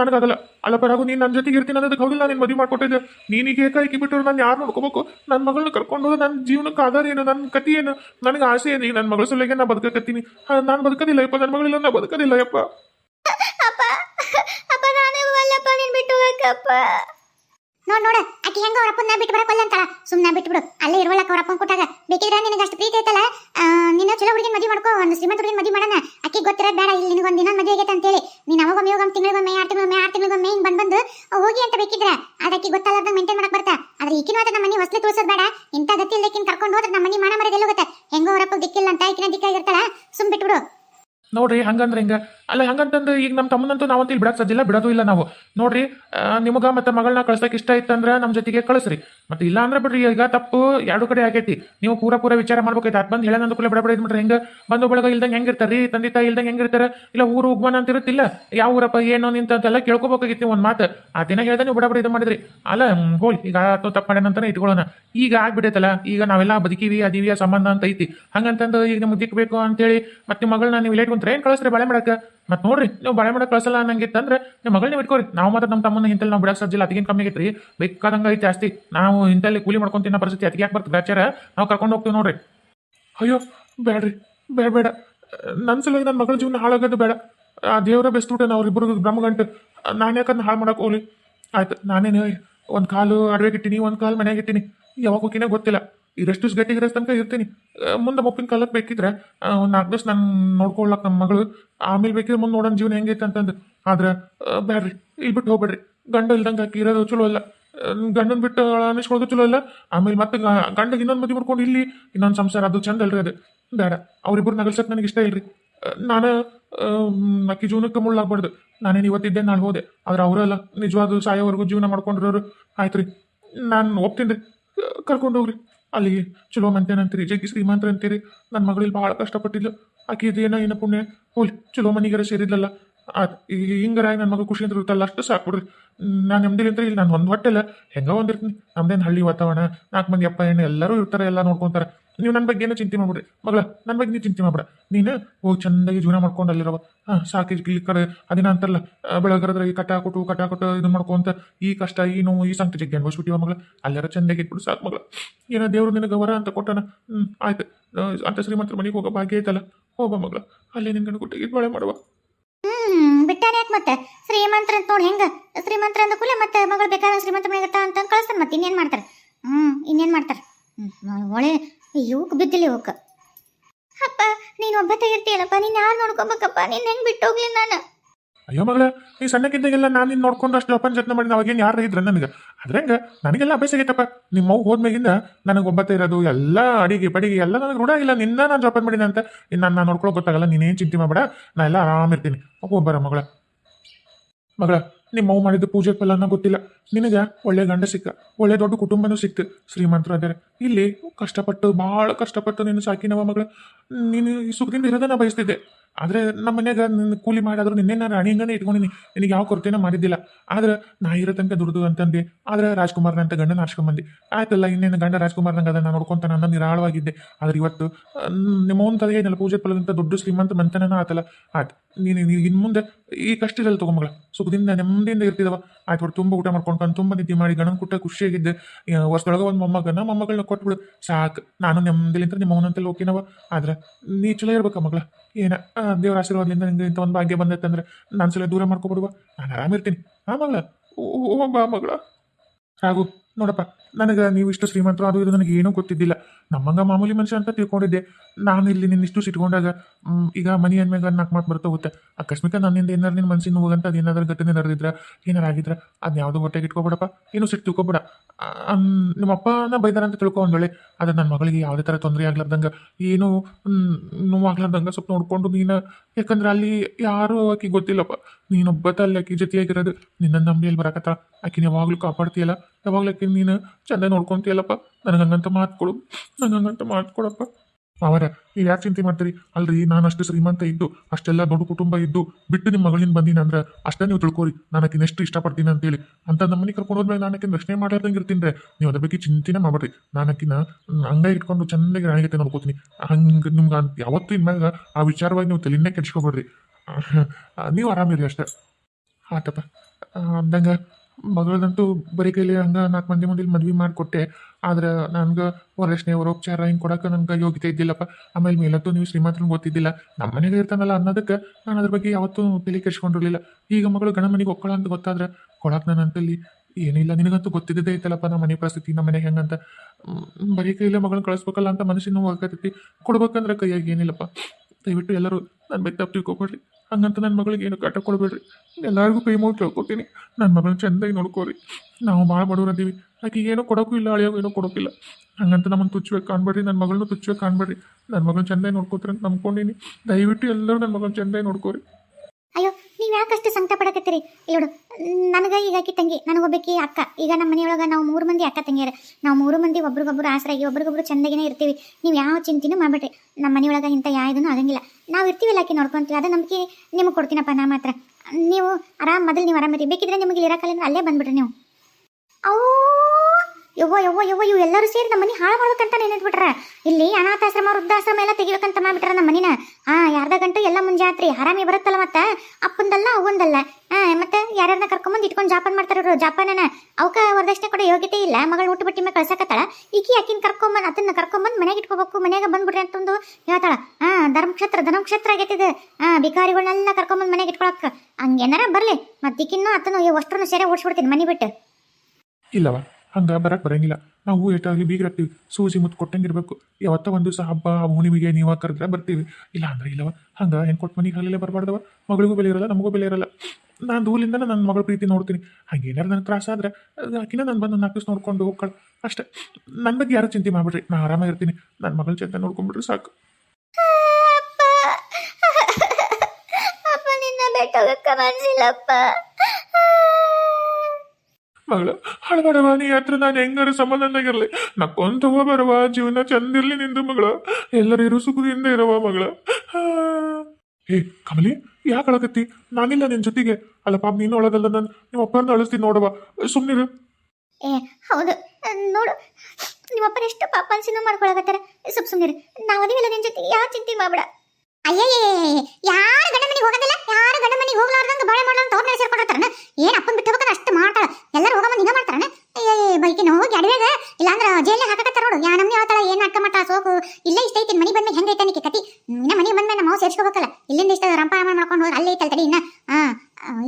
ನನಗಾಗಲ್ಲ ಅಲ್ಲ, ಪರಾಗು, ನೀನು ನನ್ನ ಜೊತೆಗೆ ಇರ್ತೀನಿ ಅನ್ನೋದಕ್ಕೆ ಹೌದಿಲ್ಲ, ನಾನು ಮದುವೆ ಮಾಡ್ಕೊಟ್ಟಿದ್ದೆ. ನೀನೀಗ ಏಕಾಏಕಿ ಬಿಟ್ಟರು ನಾನು ಯಾರು ನೋಡ್ಕೋಬೇಕು? ನನ್ನ ಮಗಳನ್ನ ಕರ್ಕೊಂಡು ನನ್ನ ಜೀವನಕ್ಕೆ ಆಧಾರ ಏನು? ನನ್ನ ಕತಿ ಏನು? ನನಗೆ ಆಸೆ ಏನು? ಈಗ ನನ್ನ ಮಗಳ ಸಲುವಾಗಿ ನಾನು ಬದುಕತ್ತೀನಿ ನಾನು ಬದುಕೋದಿಲ್ಲ ಯಪ್ಪ ನನ್ನ ಮಗಳಿಲ್ಲ ನಾನು ಬದುಕೋದಿಲ್ಲ ಯಪ್ಪ ಅಪ್ಪ ಅಪ್ಪ ನಾನೇ ಒಲ್ಲಪ್ಪ ನೀನ್ ಹೋಗಕ್ಕಪ್ಪ ನೋಡ್ ನೋಡ ಆಕಿ ಹೆಂಗ ಅವ್ರ ಅಪ್ಪನ ಬಿಟ್ಟು ಬರಕ್ ಅಂತಾಳ. ಸುಮ್ನ ಬಿಟ್ಟು ಬಿಡು ಅಲ್ಲೇ ಇರುವಲ್ಲಕ್ಕ ಅವ್ರ ಅಪ್ಪನ ಕೊಟ್ಟಾಗ ಬೇಕಿದ್ರೆ ನಿನಗೆ ಅಷ್ಟು ಪ್ರೀತಿ ಐತಲ್ಲ? ನಿನ್ನ ಚಲೋ ಹುಡುಗಿನ ಮದುವೆ ಮಾಡ್ಕೋ ಒಂದು ಶ್ರೀಮಂತ ಹುಡುಗಿನ ಮದುವೆ ಮಾಡೋಣ. ಆಕಿ ಗೊತ್ತಿರೋದು ಬೇಡ ಇಲ್ಲಿ ನಿನಗೊಂದು ದಿನ ಮದುವೆ ಆಗೈತೆ ಅಂತೇಳಿ. ನೀನು ಅವಾಗೊಮ್ಮೆ ಹೋಗಮ್ ತಿಂಗಳಿಗೊಮ್ಮೆ ಆರು ತಿಂಗಳಿಗೊಮ್ಮೆ ಆರು ತಿಂಗಳಿಗೊಮ್ಮೆ ಹಿಂಗೆ ಬಂದು ಬಂದು ಹೋಗಿ ಅಂತ ಬೇಕಿದ್ರೆ ಅದಕ್ಕೆ ಗೊತ್ತಾಗದಂಗೆ ಮೇಂಟೈನ್ ಮಾಡಕ್ ಬರ್ತಾ. ಆದ್ರೆ ಈಕಿನ ಮಾತ್ರ ನಮ್ಮ ಮನೆ ಹೊಸಲಿ ತೋರಿಸೋದು ಬೇಡ. ಇಂಥ ಗತಿ ಇಲ್ಲಕಿನ್ ಕರ್ಕೊಂಡು ಹೋದ್ರೆ ನಮ್ಮ ಮನೆ ಮಾನ ಮರ್ಯಾದೆ ಎಲ್ಲಿ ಹೋಗುತ್ತೆ ಹೆಂಗೋ ಅವರಪ್ಪ ದಿಕ್ಕಿಲ್ಲ ಅಂತ ಈಕಿನ ದಿಕ್ಕಾಗಿರ್ತಾಳ ಸುಮ್ ಬಿಟ್ಬಿಡು. ನೋಡ್ರಿ ಹಂಗಂದ್ರೆ ಹಿಂಗ ಅಲ್ಲ, ಹಂಗಂತಂದ್ರೆ ಈಗ ನಮ್ಮ ತಮ್ಮನಂತೂ ನಾವಂತೂ ಇಲ್ಲಿ ಬಿಡಕ್ ಸಜ್ಜಿಲ್ಲ ಬಿಡೋದು ಇಲ್ಲ ನಾವು. ನೋಡ್ರಿ ನಿಮಗೆ ಮತ್ತೆ ಮಗಳನ್ನ ಕಳ್ಸಕ್ಕೆ ಇಷ್ಟ ಇತ್ತಂದ್ರೆ ನಮ್ಮ ಜೊತೆಗೆ ಕಳಿಸ್ರಿ. ಮತ್ತೆ ಇಲ್ಲ ಅಂದ್ರೆ ಬಿಡ್ರಿ, ಈಗ ತಪ್ಪು ಎರಡು ಕಡೆ ಆಗೈತಿ. ನೀವು ಪೂರ ಪೂರ ವಿಚಾರ ಮಾಡ್ಬೇಕಾಯ್ತು ಅದು ಬಂದು ಹೇಳೋದು ಕೂಡ ಬಿಡಬೇಡ ಇದ್ಬಿಟ್ರೆ ಹೆಂಗ ಬಂದು ಬಳಗ ಇಲ್ದಂಗೆ ಹೆಂಗಿರ್ತಾರ್ರಿ ತಂದೆ ತಾಯಿ ಇಲ್ದಂಗೆ ಹೆಂಗಿರ್ತಾರೆ? ಇಲ್ಲ ಊರು ಉಗ್ಮನ ಅಂತ ಇರುತ್ತಿಲ್ಲ? ಯಾವ ಊರಪ್ಪ, ಏನು ನಿಂತಂತೆಲ್ಲ ಕೇಳ್ಕೊಬೇಕಾಗಿತ್ತು ಒಂದು ಮಾತು. ಆ ದಿನ ಹೇಳ್ದೆ ನೀವು ಬಿಡಬೇಡ ಇದು ಮಾಡಿದ್ರಿ. ಅಲ್ಲ ಹೋಲ್ ಈಗ ಆತು ತಪ್ಪು ಮಾಡ್ಯಾನಂತಾನೆ ಇಟ್ಕೊಳ್ಳೋಣ. ಈಗ ಆಗ್ಬಿಡೈತಲ್ಲ ಈಗ ನಾವೆಲ್ಲ ಬದುಕಿವಿ, ಅದೀವಿ ಸಂಬಂಧ ಅಂತ ಐತಿ. ಹಂಗಂತಂದು ಈಗ ನಿಮ್ಗೆ ದಿಕ್ಬೇಕು ಅಂತೇಳಿ ಮತ್ತೆ ಮಗಳನ್ನ ನೀವು ಲೇಟ್ ಕುಂತ್ರೆ ಏನು ಕಳಿಸ್ರಿ, ಬಾಳೆ ಮಾಡಕ್ಕೆ ಮತ್ತೆ ನೋಡ್ರಿ, ನೀವು ಬಾಳೆ ಮಾಡಕ್ಕೆ ಕಳ್ಸಲ್ಲ ಅನ್ನಂಗಿತ್ತಂದ್ರೆ ನಿಮ್ಮ ಮಗಳನ್ನ ಇಟ್ಕೋರಿ. ನಾವು ಮಾತ್ರ ನಮ್ಮ ತಮ್ಮನ ಹಿಂತಲ್ಲಿ ನಾವು ಬಿಡಕ್ಕೆ ಸಾಧ್ಯ ಅದಕ್ಕೆ ಕಮ್ಮಿ ಐತ್ರಿ ಬೇಕಾದಂಗೆ ಐತಿ ಜಾಸ್ತಿ. ನಾವು ಇಂತಲ್ಲಿ ಕೂಲಿ ಮಾಡ್ಕೊಂಡ್ ತಿನ್ನೋ ಪರಿಸ್ಥಿತಿ ಅದಕ್ಕೆ ಯಾಕೆ ಬರ್ತದೆ ಆಚಾರ ನಾವು ಕರ್ಕೊಂಡು ಹೋಗ್ತೀವಿ ನೋಡ್ರಿ. ಅಯ್ಯೋ ಬೇಡ್ರಿ ಬೇಡ ಬೇಡ ನನ್ನ ಸಲುವಾಗಿ ನನ್ನ ಮಗಳ ಜೀವನ ಹಾಳಾಗೋದು ಬೇಡ. ಆ ದೇವರ ನಾವು ಇಬ್ಬರು ಬ್ರಹ್ಮಗಂಟು. ನಾನು ಯಾಕಂದ್ರೆ ಹಾಳು ಮಾಡಕ್ಕೆ ಹೋಗ್ಲಿ? ಆಯ್ತು, ನಾನೇನು ಒಂದು ಕಾಲು ಅಡವೆಗೆ ಇಟ್ಟಿನಿ ಒಂದು ಕಾಲು ಮನೆಯಾಗ ಇಟ್ಟಿನಿ. ಯಾವಾಗ ಹೋಗಿನೇ ಗೊತ್ತಿಲ್ಲ. ಇದಷ್ಟು ಗಟ್ಟಿಗಿರೋ ತನಕ ಇರ್ತೀನಿ. ಮುಂದೆ ಮಪ್ಪಿನ ಕಾಲಕ್ಕೆ ಬೇಕಿದ್ರೆ ಒಂದು ನಾಲ್ಕು ದಿವಸ ನಾನು ನೋಡ್ಕೊಳ್ಳಕ್ ನಮ್ಮ ಮಗಳು ಆಮೇಲೆ ಬೇಕಿದ್ರೆ ಮುಂದೆ ನೋಡೋಣ ಜೀವನ ಹೆಂಗೈತೆ ಅಂತಂದು. ಆದ್ರೆ ಬ್ಯಾಡ್ರಿ. ಇಲ್ಲಿ ಬಿಟ್ಟು ಹೋಗ್ಬೇಡ್ರಿ. ಗಂಡ ಇಲ್ದಂಗೆ ಆಕಿ ಇರೋದು ಚಲೋ ಅಲ್ಲ. ಗಂಡನ ಬಿಟ್ಟು ಅನಿಸ್ಕೊಳ್ಳೋದು ಚಲೋ ಅಲ್ಲ. ಆಮೇಲೆ ಮತ್ತೆ ಗ- ಗಂಡಗೆ ಇನ್ನೊಂದು ಮದುವೆ ಮಾಡ್ಕೊಂಡು ಇಲ್ಲಿ ಇನ್ನೊಂದು ಸಂಸಾರ, ಅದು ಚಂದ ಅಲ್ರಿ ಅದು. ಬೇಡ. ಅವ್ರಿಬ್ರು ನಗಲ್ಸಕ್ಕೆ ನನಗೆ ಇಷ್ಟ ಇಲ್ರಿ. ನಾನು ಅಕ್ಕಿ ಜೀವನಕ್ಕೆ ಮುಳ್ಳಾಗ್ಬಾರ್ದು ನಾನೇನು ಇವತ್ತಿದ್ದೆ, ನಾನು ಹೋದೆ. ಆದ್ರೆ ಅವರಲ್ಲ ನಿಜವಾದ ಸಾಯೋವರೆಗೂ ಜೀವನ ಮಾಡ್ಕೊಂಡಿರೋರು. ಆಯ್ತು ರೀ ನಾನು ಒಪ್ತೀನಿ ಕರ್ಕೊಂಡು ಹೋಗ್ರಿ. ಅಲ್ಲಿಗೆ ಚಲೋ ಮಂತೇನೆ ಅಂತೀರಿ, ಜಗ್ಗಿ ಶ್ರೀಮಂತರ ಅಂತೀರಿ. ನನ್ನ ಮಗಳಿಲ್ಲಿ ಭಾಳ ಕಷ್ಟಪಟ್ಟಿದ್ಲು. ಇದು ಇದೇನ ಏನೋ ಪುಣ್ಯ? ಹೋಲಿ, ಚಲೋ ಮನಿಗಾರ ಸೇರಿದ್ಲಲ್ಲ. ಆತ್ ಹಿಂಗಾರ ನನ್ನ ಮಗ ಖುಷಿ ಅಂತ ಇರುತ್ತಲ್ಲ ಅಷ್ಟು ಸಾಕು ಬಿಡ್ರಿ. ನಾನು ನೆಮ್ಮದಿ ಅಂತ ಇಲ್ಲಿ ನಾನು ಒಂದು ಹೊಟ್ಟೆಲ್ಲ ಹೆಂಗ ಒಂದಿರ್ತೀನಿ. ನಮ್ದೇನು ಹಳ್ಳಿ ವಾತಾವರಣ ನಾಲ್ಕು ಮಂದಿ ಅಪ್ಪ ಹೆಣ್ಣು ಎಲ್ಲರೂ ಇರ್ತಾರೆ, ಎಲ್ಲ ನೋಡ್ಕೊಂತಾರೆ. ನೀವು ನನ್ನ ಬಗ್ಗೆ ಚಿಂತೆ ಮಾಡ್ಬಿಡ್ರಿ. ಮಗಳ ನನ್ನ ಬಗ್ಗೆ ನೀವು ಚಿಂತೆ ಮಾಡ್ಬೇಡ. ನೀನು ಹೋಗಿ ಚಂದಾಗಿ ಜೀವನ ಮಾಡ್ಕೊಂಡು ಅಲ್ಲಿರವ. ಹಾಂ, ಸಾಕಿ ಇಲ್ಲಿ ಕಡೆ ಅದೇನ ಅಂತಾರಲ್ಲ ಬೆಳಗರದ್ರೆ ಈ ಕಟ್ಟ ಕೊಟ್ಟು ಕಟ್ಟ ಕೊಟ್ಟು ಇದು ಮಾಡ್ಕೊಂತ ಈ ಕಷ್ಟ, ಈ ನೋವು, ಈ ಸಂಕಟ ಜಗ್ಗಿ ಅನ್ಭವಿಸ್ಬಿಟ್ಟಿವ ಮಗಳ. ಅಲ್ಲಾರ ಚೆಂದಾಗಿ ಇಟ್ಬಿಡು ಸಾಕು ಮಗಳ. ಏನೋ ದೇವ್ರು ನಿನಗೆ ವರ ಅಂತ ಕೊಟ್ಟನ? ಹ್ಞೂ ಆಯ್ತು. ಅಂತ ಶ್ರೀಮಂತರ ಮನೆಗೆ ಹೋಗೋ ಭಾಗ್ಯ ಐತಲ್ಲ? ಹೋಗ ಮಗಳ. ಅಲ್ಲೇ ನಿನ್ಗನ ಗುಟ್ಟಿಗೆ ಬಾಳೆ ಮಾಡುವ. ಹ್ಮ್ ಬಿಟ್ಟಾರ ಯಾಕೆ ಮತ್ತೆ? ಶ್ರೀಮಂತ್ರ ಅಂತ ನೋಡಿ ಹೆಂಗ? ಶ್ರೀಮಂತ್ರ ಅಂದ ಕೂಲೆ ಮತ್ತೆ ಮಗಳು ಬೇಕಾದ್ರೆ ಶ್ರೀಮಂತ ಮನೆಗೆ ಅಂತ ಕಳಿಸ್ತಾರ ಮತ್ತೆ ಇನ್ನೇನು ಮಾಡ್ತಾರೆ? ಹ್ಮ್, ಇನ್ನೇನು ಮಾಡ್ತಾರೆ? ಒಳ್ಳೆ ಇವಕ್ ಬಿದ್ದಿಲ್ಲ ಇವಕ್ಕೆ ಅಪ್ಪ, ನೀನು ಒಬ್ಬ ತೆಗಿರ್ತೀಯಲ್ಲಪ್ಪ ನೀನ್ ಯಾರು ನೋಡ್ಕೊಬೇಕಪ್ಪ? ನೀನ್ ಹೆಂಗ್ ಬಿಟ್ಟು ಹೋಗ್ಲಿ ನಾನು? ಅಯ್ಯೋ ಮಗಳ, ಈ ಸಣ್ಣಕ್ಕಿದ್ದಾಗೆಲ್ಲ ನಾನು ನಿನ್ನ ನೋಡ್ಕೊಂಡು ಅಷ್ಟು ಜೋಪಾನ ಜತ್ನ ಮಾಡಿದ ಅವಾಗೇನು ಯಾರು ಇದ್ರೆ ನನಗೆ? ಅದ್ರಂಗ ನನಗೆಲ್ಲ ಅಭ್ಯಾಸ ಆಗೈತಪ್ಪ. ನಿಮ್ಮ ಅವ್ವ ಹೋದ್ಮೇಗಿಂದ ನನಗೆ ಒಬ್ಬತ್ತ ಇರೋದು, ಎಲ್ಲ ಅಡಿಗೆ ಪಡಿಗೆ, ಎಲ್ಲ ನನಗೆ ರೂಢ ಇಲ್ಲ ನಿನ್ನ ನಾನು ಜೋಪಾನ ಮಾಡಿದೆ ಅಂತ. ಇನ್ನು ನಾನು ನೋಡ್ಕೊಳ್ಳೋ ಗೊತ್ತಾಗಲ್ಲ, ನೀನೇನು ಚಿಂತೆ ಮಾಡಬೇಡ. ನಾ ಎಲ್ಲ ಆರಾಮಿರ್ತೀನಿ ಹೋಗ್ಬರ ಮಗಳ. ಮಗಳ ನಿಮ್ಮ ಅವ್ವ ಮಾಡಿದ ಪೂಜೆ ಫಲನ ಗೊತ್ತಿಲ್ಲ. ನಿನಗೆ ಒಳ್ಳೆ ಗಂಡ ಸಿಕ್ಕ. ಒಳ್ಳೆ ದೊಡ್ಡ ಕುಟುಂಬನೂ ಸಿಕ್ತು. ಶ್ರೀಮಂತರು ಅದಾರೆ ಇಲ್ಲಿ ಕಷ್ಟಪಟ್ಟು, ಭಾಳ ಕಷ್ಟಪಟ್ಟು ನೀನು ಸಾಕಿನವ ಮಗಳು. ನೀನು ಸುಖದಿಂದ ಇರೋದನ್ನ ಬಯಸ್ತಿದ್ದೆ. ಆದರೆ ನಮ್ಮ ಮನ್ಯಾಗ ನಿನ್ನ ಕೂಲಿ ಮಾಡಾದ್ರು ನಿನ್ನೆ ನಾನು ರಾಣಿಂಗನೇ ಇಟ್ಕೊಂಡಿನಿ. ನಿನಗೆ ಯಾವ ಕೊರತೆನೂ ಮಾಡಿದ್ದಿಲ್ಲ. ಆದ್ರೆ ನಾ ಇರೋ ತನಕ ದುಡ್ದು ಅಂತಂದೆ. ಆದ್ರೆ ರಾಜ್ಕುಮಾರ್ನಂತ ಅಂತ ಗಂಡನ ಆಯ್ತಲ್ಲ, ಇನ್ನೇನು ಗಂಡ ರಾಜ್ಕುಮಾರ್ನಂಗೆ ಅದನ್ನ ನೋಡ್ಕೊಂತ ನಾನು ನಿರಾಳವಾಗಿದ್ದೆ. ಆದ್ರೆ ಇವತ್ತು ನಿಮ್ಮ ಒಂದು ತಲೆಗೆ ಏನಿಲ್ಲ ಪೂಜೆ ಫಲದಂತ ದೊಡ್ಡ ಶ್ರೀಮಂತ ಮಂತನ ಆತಲ್ಲ. ಆಯ್ತು, ನೀನು ನೀನು ಇನ್ನು ಮುಂದೆ ಈ ಕಷ್ಟ ಕಷ್ಟದಲ್ಲಿ ತಗೊಂಬಗಳ ಸುಖದಿಂದ ನೆಮ್ಮದಿಯಿಂದ ಇರ್ತಿದವ. ಆಯ್ತು ಹೊಟ್ಟು ತುಂಬ ಊಟ ಮಾಡ್ಕೊಂಡು ತುಂಬ ನಿದ್ದೆ ಮಾಡಿ ಗಣನ ಕುಟ್ಟ ಖುಷಿಯಾಗಿದ್ದೆ. ವರ್ಷದೊಳಗೆ ಒಂದು ಮೊಮ್ಮಗನ ಮೊಮ್ಮಗಳನ್ನ ಕೊಟ್ಬಿಡು. ಸಾಕು. ನಾನು ನೆಮ್ಮದಿಲಿಂತ ನಿಮ್ಮ ಅವನಂತಲ್ಲಿ ಹೋಗಿನವ ಆದ್ರೆ, ನೀ ಚಲೋ ಇರ್ಬೇಕ ಮಗಳ. ಏನ ದೇವ್ರ ಆಶೀರ್ವಾದದಿಂದ ನಿಂಗೆ ಇಂಥ ಒಂದು ಭಾಗ್ಯ ಬಂದೈತಂದ್ರೆ ನಾನು ಸಲ ದೂರ ಮಾಡ್ಕೊಬಿಡುವ. ನಾನು ಆರಾಮಿರ್ತೀನಿ. ಹಾ ಮಗಳ. ಓ, ಬಾ ಮಗಳ. ರಾಘು ನೋಡಪ್ಪ, ನನಗೆ ನೀವು ಇಷ್ಟು ಶ್ರೀಮಂತರು ಅದು ಇದು ನನಗೆ ಏನೂ ಗೊತ್ತಿದ್ದಿಲ್ಲ. ನಮ್ಮಂಗ ಮಾಮೂಲಿ ಮನುಷ್ಯ ಅಂತ ತಿಳ್ಕೊಂಡಿದ್ದೆ. ನಾನು ಇಲ್ಲಿ ನಿನ್ನ ಇಷ್ಟು ಸಿಟ್ಕೊಂಡಾಗ ಈಗ ಮನಿ ಅಂದ್ಮ್ಯಾಗ ನಾಲ್ಕು ಮಾತು ಬರ್ತಾ ಹೋಗುತ್ತೆ. ಅಕಸ್ಮಿಕ ನನ್ನಿಂದ ಏನಾರು ನಿನ್ನ ಮನಸ್ಸಿನ ಹೋಗಂತ ಅದು ಏನಾದ್ರು ಘಟನೆ ನಡೆದಿದ್ರ, ಏನಾರು ಆಗಿದ್ರ ಅದು ಯಾವುದೋ ಹೊಟ್ಟೆಗೆ ಇಟ್ಕೊಬೇಡಪ್ಪ, ಏನು ಸಿಟ್ಟು ತಿಳ್ಕೊಬೇಡ. ನಿಮ್ಮ ಅಪ್ಪನ ಬೈದಾರ ಅಂತ ತಿಳ್ಕೊ ಒಂದ್ ವೇಳೆ ಅದು ನನ್ನ ಮಗಳಿಗೆ ಯಾವುದೇ ಥರ ತೊಂದರೆ ಆಗ್ಲಾರ್ದಂಗೆ, ಏನು ನೋವು ನೋವಾಗ್ಲಾರ್ದಂಗೆ ಸ್ವಲ್ಪ ನೋಡ್ಕೊಂಡು ನೀನು, ಯಾಕಂದ್ರೆ ಅಲ್ಲಿ ಯಾರು ಆಕೆ ಗೊತ್ತಿಲ್ಲಪ್ಪ. ನೀನೊಬ್ಬತ ಅಲ್ಲಿ ಆಕಿ ಜೊತೆಯಾಗಿರೋದು. ನಿನ್ನ ನಂಬಿಯಲ್ಲಿ ಬರಕತ್ತ? ಆಕಿನ ಯಾವಾಗಲೂ ಕಾಪಾಡ್ತೀಯಲ್ಲ? ಯಾವಾಗಲೂ ಆಕಿನ ನೀನು ಚಂದ ನೋಡ್ಕೊಂತೀಯಲ್ಲಪ್ಪ? ನನಗೆ ಹಂಗಂತ ಮಾತು ಕೊಡು. ನನಗೆ ಹಂಗಂತ ಮಾತು ಕೊಡಪ್ಪ. ಅವರ ನೀವು ಯಾಕೆ ಚಿಂತೆ ಮಾಡ್ತೀರಿ? ಅಲ್ರಿ, ನಾನು ಅಷ್ಟು ಶ್ರೀಮಂತ ಇದ್ದು, ಅಷ್ಟೆಲ್ಲ ದೊಡ್ಡ ಕುಟುಂಬ ಇದ್ದು, ಬಿಟ್ಟು ನಿಮ್ಮ ಮಗಳಿನ ಬಂದೀನಿ ಅಂದ್ರೆ ಅಷ್ಟೇ ನೀವು ತಿಳ್ಕೊರಿ. ನಾನು ಆಕಿನ ಎಷ್ಟು ಇಷ್ಟಪಡ್ತೀನಿ ಅಂತೇಳಿ. ಅಂತ ನಮ್ಮನೆ ಕರ್ಕೊಂಡು ಹೋದ್ಮೇಲೆ ನಾನು ಆಕಿನ ರಕ್ಷಣೆ ಮಾಡ್ಲಾರ್ದಂಗೆ ಇರ್ತೀನಿ ನೀವು ಅದ್ರ ಬಗ್ಗೆ ಚಿಂತೆನೇ ಮಾಡ್ಬೇಡ್ರಿ. ನಾನು ಆಕಿನ ಹಂಗ ಇಟ್ಕೊಂಡು ಚೆನ್ನಾಗಿ ರಾಣಿಗತೆ ನೋಡ್ಕೋತೀನಿ. ಹಂಗೆ ನಿಮ್ಗೆ ಯಾವತ್ತೂ ಇನ್ಮ್ಯಾಗ ಆ ವಿಚಾರವಾಗಿ ನೀವು ತಲೆನೇ ಕೆಡ್ಸ್ಕೊಬೇಡ್ರಿ. ನೀವು ಆರಾಮಿರಿ ಅಷ್ಟೇ. ಆತಪ್ಪ. ಅಂದಂಗೆ ಮಗಳದಂತೂ ಬರೀ ಕೈಲಿ ಹಂಗೆ ನಾಲ್ಕು ಮಂದಿ ಮಂದಿ ಮದ್ವೆ ಮಾಡಿಕೊಟ್ಟೆ. ಆದ್ರೆ ನನ್ಗೆ ವರದಕ್ಷಿಣೆ ವರೋಪಚಾರ ಹಿಂಗೆ ಕೊಡೋಕೆ ನನಗೆ ಯೋಗ್ಯತೆ ಇದ್ದಿಲ್ಲಪ್ಪ. ಆಮೇಲೆ ಮೇಲಂತೂ ನೀವು ಶ್ರೀಮಂತನ ಗೊತ್ತಿದ್ದಿಲ್ಲ. ನಮ್ಮ ಮನೆಗೆ ಇರ್ತಾನಲ್ಲ ಅನ್ನೋದಕ್ಕೆ ನಾನು ಅದ್ರ ಬಗ್ಗೆ ಯಾವತ್ತೂ ತಲೆ ಕೆಡ್ಸ್ಕೊಂಡಿರಲಿಲ್ಲ. ಈಗ ಮಗಳು ಗಣ ಮನೆಗೆ ಒಕ್ಕಳ ಅಂತ ಗೊತ್ತಾದ್ರೆ ಕೊಡಕ್ಕೆ ನನ್ನ ಅಂತಲ್ಲಿ ಏನಿಲ್ಲ ನಿನಗಂತೂ ಗೊತ್ತಿದ್ದೇ ಐತಲ್ಲಪ್ಪ ನಮ್ಮ ಮನೆ ಪರಿಸ್ಥಿತಿ ನಮ್ಮ ಮನೆಗೆ ಹೆಂಗಂತ ಬರೀ ಕೈಲೇ ಮಗಳನ್ನ ಕಳಿಸ್ಬೇಕಲ್ಲ ಅಂತ ಮನಸ್ಸಿನ ನೋವು ಕೊಡ್ಬೇಕಂದ್ರೆ ಕೈಯಾಗಿ ಏನಿಲ್ಲಪ್ಪ. ದಯವಿಟ್ಟು ಎಲ್ಲರೂ ನನ್ನ ಬಗ್ಗೆ ತಪ್ಪು ಹಂಗಂತ ನನ್ನ ಮಗಳಿಗೆ ಏನು ಕಾಟ ಕೊಡಬೇಡ್ರಿ. ಎಲ್ಲರಿಗೂ ಕೈ ಕೇಳ್ಕೊತೀನಿ ನನ್ನ ಮಗಳನ್ನ ಚೆಂದಾಗಿ ನೋಡ್ಕೋರಿ. ನಾವು ಭಾಳ ಬಡವರದ್ದೀವಿ ಆಕೆಗೆ ಏನೋ ಕೊಡೋಕ್ಕೂ ಇಲ್ಲ, ಅಳಿಯೋಗೂ ಏನೋ ಕೊಡೋಕ್ಕಿಲ್ಲ. ಹಂಗಂತ ನಮ್ಮನ್ನು ತುಚ್ಚಬೇಕು ಕಾಣ್ಬೇಡ್ರಿ ನನ್ನ ಮಗಳನ್ನೂ ತುಚ್ಚಬೇಕು ಕಾಣ್ಬೇಡ್ರಿ ನನ್ನ ಮಗಳನ್ನ ಚೆಂದಾಗಿ ನೋಡ್ಕೋತೀರಿ ಅಂತ ನಂಬ್ಕೊಂಡೀನಿ. ದಯವಿಟ್ಟು ಎಲ್ಲರೂ ನನ್ನ ಮಗಳನ್ನ ಚೆಂದಾಗಿ ನೋಡ್ಕೋರಿ. ಅಯ್ಯೋ, ನೀವು ಯಾಕಷ್ಟು ಸಂಕಟ ಪಡಕತ್ತೀರಿ? ಇಲ್ಲೋಡು ನನಗೆ ಈಗ ಆಕಿ ತಂಗಿ, ನನಗೊಬ್ಬಕಿ ಅಕ್ಕ. ಈಗ ನಮ್ಮ ಮನೆಯೊಳಗೆ ನಾವು ಮೂರು ಮಂದಿ ಅಕ್ಕ ತಂಗಿಯರ. ನಾವು ಮೂರು ಮಂದಿ ಒಬ್ರಿಗೊಬ್ರು ಆಸರಾಗಿ ಒಬ್ರಿಗೊಬ್ರು ಚಂದಾಗಿನೇ ಇರ್ತೀವಿ. ನೀವು ಯಾವ ಚಿಂತೆನೂ ಮಾಡ್ಬೇಡ್ರಿ. ನಮ್ಮ ಮನೆಯೊಳಗೆ ಇಂಥ ಯಾವುದೂ ಆಗಂಗಿಲ್ಲ. ನಾವು ಇರ್ತೀವಿಲ್ಲ ಆಕಿ ನೋಡ್ಕೊಂತೀವಿ. ಅದ ನಂಬಿಕೆ ನಿಮಗೆ ಕೊಡ್ತೀನಪ್ಪ ನಾ ಮಾತ್ರ. ನೀವು ಆರಾಮ, ಮೊದಲು ನೀವು ಆರಾಮಿರಿ ಬೇಕಿದ್ರೆ ನಿಮಗೆ ಇರಕ್ಕಲ್ಲ ಅಲ್ಲೇ ಬಂದ್ಬಿಡ್ರಿ ನೀವು. ಅವು ಯವ್ವ ಯವ್ವ ಯವ್ವ, ಇವು ಎಲ್ಲರೂ ಸೇರಿ ನಮ್ಮ ಮನೆ ಹಾಳು ಮಾಡ್ಬೇಕಂತ ನೆನೆದ್ಬಿಟ್ರ ಇಲ್ಲಿ ಅನಾಥಾಶ್ರಮ, ವೃದ್ಧಾಶ್ರಮ ಎಲ್ಲ ತೆಗಿಬೇಕಂತ ಮಾಡ್ಬಿಟ್ರ ನಮ್ಮ ಮನಿನ ಹಾ ಯಾರ್ದ ಗಂಟು ಎಲ್ಲ ಮುಂಜಾತ್ರಿ ಆರಾಮಿ ಬರುತ್ತಲ್ಲ ಮತ್ತ? ಅಪ್ಪಂದಲ್ಲ ಅವಂದಲ್ಲ ಹಾ ಮತ್ತೆ ಯಾರ್ಯಾರನ್ನ ಕರ್ಕೊಂಬಂದು ಇಟ್ಕೊಂಡು ಜಾಪಾನ್ ಮಾಡ್ತಾರ ಇವ್ರು. ಜಾಪಾನನ ಅವಕ ವರದಕ್ಷಿಣೆ ಕೊಡೋ ಯೋಗ್ಯತೆ ಇಲ್ಲ. ಮಗಳು ಊಟ ಬಿಟ್ಟಿ ಮೇಲೆ ಕಳ್ಸಕತ್ತಾಳ. ಈಕಿ ಆಕಿನ ಕರ್ಕೊಂಬಂದ್, ಅದನ್ನ ಕರ್ಕೊಂಬಂದು ಮನೆಗೆ ಇಟ್ಕೋಬೇಕು ಮನೆಗೆ ಬಂದ್ಬಿಡ್ರಿ ಅಂತಂದು ಹೇಳ್ತಾಳ. ಹಾ ಧರ್ಮಕ್ಷೇತ್ರ ಧರ್ಮಕ್ಷೇತ್ರ ಆಗೈತಿದ. ಹಾ ಬಿಕಾರಿಗಳನ್ನೆಲ್ಲ ಕರ್ಕೊಂಬಂದು ಮನೆಗೆ ಇಟ್ಕೊಳಕ್. ಹಂಗೇನಾರ ಬರ್ಲಿ. ಮತ್ತಿಕ್ಕಿನ್ನು ಅತನು ವಸ್ತ್ರನು ಸೇರೆ ಓಡಿಸ್ಬಿಡ್ತೀನಿ ಮನೆ ಬಿಟ್ಟು. ಇಲ್ಲವ. ಹಂಗೆ ಬರಕ್ಕೆ ಬರಂಗಿಲ್ಲ. ನಾವು ಎಷ್ಟಾಗಲಿ ಬೀಗಿರ್ತೀವಿ ಸೂಜಿ ಮುತ್ತು ಕೊಟ್ಟಂಗಿರ್ಬೇಕು. ಯಾವತ್ತ ಒಂದು ದಿವಸ ಹಬ್ಬ, ಹುಣ್ಣಿಮೆಗೆ ನೀವು ಕರೆದ್ರೆ ಬರ್ತೀವಿ. ಇಲ್ಲ ಅಂದ್ರೆ ಇಲ್ಲವ. ಹಂಗೆ ಹೆಂಗೆ ಕೊಟ್ಟು ಮನೆಗೆ ಹಲ್ಲೆಲ್ಲ ಬರಬಾರ್ದವ? ಮಗಳಿಗೂ ಬೆಲೆ ಇರಲ್ಲ, ನಮಗೂ ಬೆಲೆ ಇರಲ್ಲ. ನಾನು ದೂರಿಂದ ನನ್ನ ಮಗಳ ಪ್ರೀತಿ ನೋಡ್ತೀನಿ. ಹಂಗೆ ಏನಾರು ನನ್ನ ತ್ರಾಸ ಆದ್ರೆ ಆಕಿನ ನಾನು ಬಂದು ನಾಲ್ಕು ನೋಡ್ಕೊಂಡು ಹೋಗ್ಕಳ. ಅಷ್ಟೇ. ನನ್ನ ಬಗ್ಗೆ ಯಾರು ಚಿಂತೆ ಮಾಡ್ಬಿಡ್ರಿ. ನಾ ಆರಾಮಾಗಿರ್ತೀನಿ ನನ್ನ ಮಗಳ ಚಿಂತೆ ನೋಡ್ಕೊಂಡ್ಬಿಟ್ರೆ ಸಾಕು. ಅಪ್ಪ ಮನ್ಸಿಲ್ಲಪ್ಪ. ಮಗಳ ಹಳಬಡವ ನೀ ಹತ್ರ ನಾನು ಹೆಂಗಾರ ಸಮಾಧಾನದಾಗಿರ್ಲಿ ನಕ್ಕೊಂತ ಬರವ ಜೀವನ ಚಂದಿರ್ಲಿ ನಿಂದು ಮಗಳ. ಎಲ್ಲರೂ ಸುಖದಿಂದ ಇರವ ಮಗಳ. ಹೇ. ಕಮಲಿ, ಯಾಕೆ ಅಳಕತ್ತಿ? ನಾನಿಲ್ಲ ನಿನ್ ಜೊತೆಗೆ. ಅಲ್ಲ, ಪಾಪ, ನೀನು ಒಳಗಲ್ಲ ನಾನು. ನಿಮ್ಮ ಅಪ್ಪನ ಅಳಿಸ್ತೀನಿ ನೋಡವ ಸುಮ್ಮನಿರು ಏ, ಹೌದು. ನೋಡು ನಿಮ್ಮಪ್ಪನ ಎಷ್ಟು ಪಾಪ ಅನ್ಸಿನೂ ಮಾಡ್ಕೊಳಕತ್ತಾರ. ಸುಮ್ ಸುಮ್ನಿರಿ. ನಾವು ಇಲ್ಲ ನಿನ್ ಜೊತೆ ಯಾವ ಚಿಂತೆ ಮಾಡ್ಬೇಡ. ಅಯ್ಯಯ್ಯೇ ಯಾರು ಗಂಡ ಮನೆಗೆ ಹೋಗೋದಿಲ್ಲ ಯಾರು ಗಂಡ ಮನೆಗೆ ಹೋಗ್ಲಾರ್ದಂಗ ಬಾಳೆ ಮಾಡ್ಲಾರ್ದ ನಡೆಸಿ ಸೇರ್ಕೊಂಡಿರ್ತಾರನ ಏನ್ ಅಪ್ಪನ್ ಬಿಟ್ಟು ಹೋಗಕ್ಕೆ ಅಷ್ಟು ಮಾಡ್ತಾಳ ಎಲ್ಲರೂ ಹೋಗೋ ಹಿಂಗ ಮಾಡ್ತಾರನ ಅಯ್ಯಯ್ಯೇ ಬೈಕಿನ ಹೋಗಿ ಅಡವೇಗ ಇಲ್ಲಾಂದ್ರ ಜೈಲಿ ಹಾಕಕತ್ತಾರ ನೋಡು ಯಾ ನಮ್ನಿ ಹೇಳ್ತಾಳ ಏನ್ ಹಾಕ ಮಟ್ಟ ಸೋಕು ಇಲ್ಲೇ ಇಷ್ಟ ಐತಿ ಮನಿ ಬಂದ್ಮೇಲೆ ಹೆಂಗ ಐತಾನಿಕೆ ಕತಿ ಇನ್ನ ಮನಿ ಬಂದ್ಮೇಲೆ ನಮ್ಮ ಸೇರ್ಸ್ಕೋಬೇಕಲ್ಲ ಇಲ್ಲಿಂದ ಇಷ್ಟ ರಂಪಾರಮ ಮಾಡ್ಕೊಂಡು ಹೋಗಿ ಅಲ್ಲೇ ಐತಲ್ ತಡಿ ಇನ್ನ ಹಾ